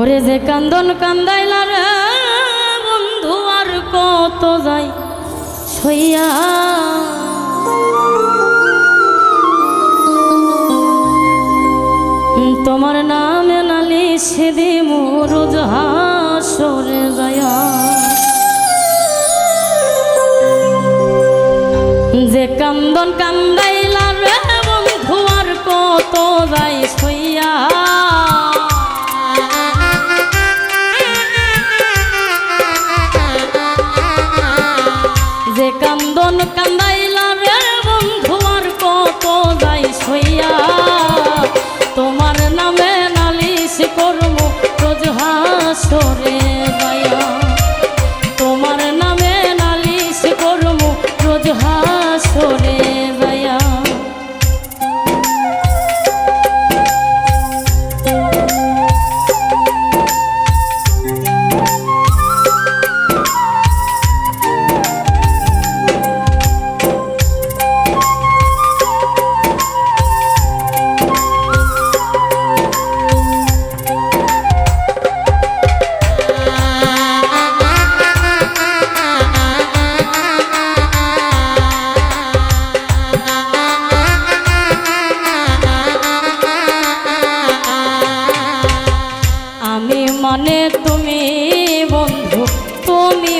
ওরে যে কান্দন কান্দাইলা রে, বন্ধু আর কত যাই সইয়া। তোমার নামে নালি সেদি মোরজ হাসরে যায়া যে কান্দন কান্দাইলা হাসরে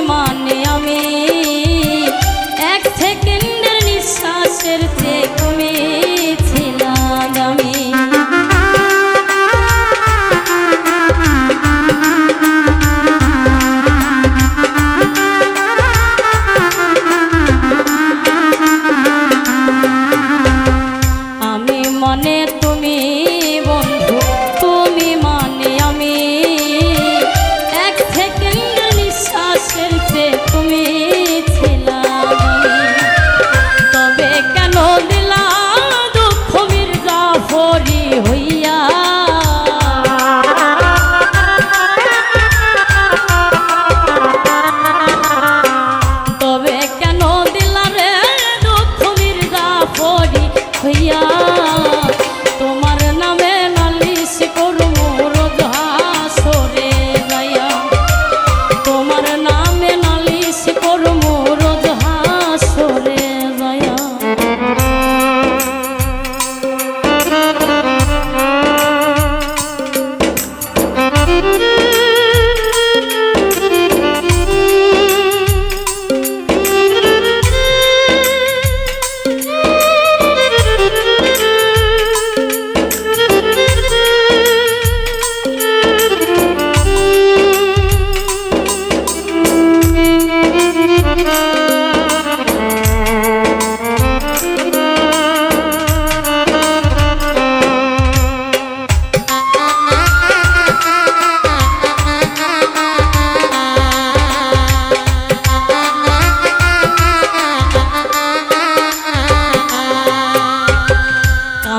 মানে আমি। এক সেকেন্ডের নিঃশ্বাসের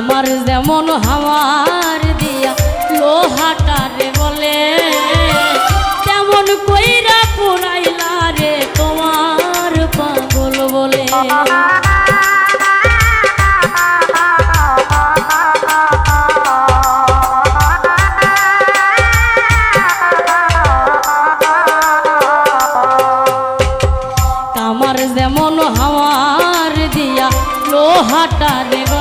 আমার যেমন হাওয়ার দিয়া লোহাটারে বলে, তেমন কইরা পুরাইলা রে তোমার পাগল বলে। কামার যেমন হাওয়ার দিয়া লোহাটারে বলে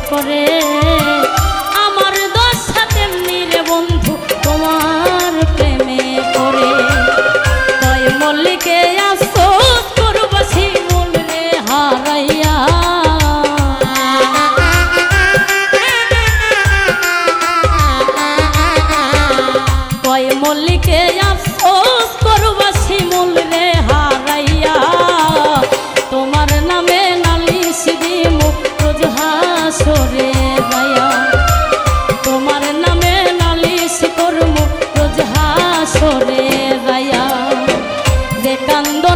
করে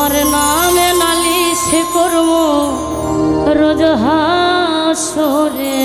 তোমার নামে নালিশ করব রোজ হাসরে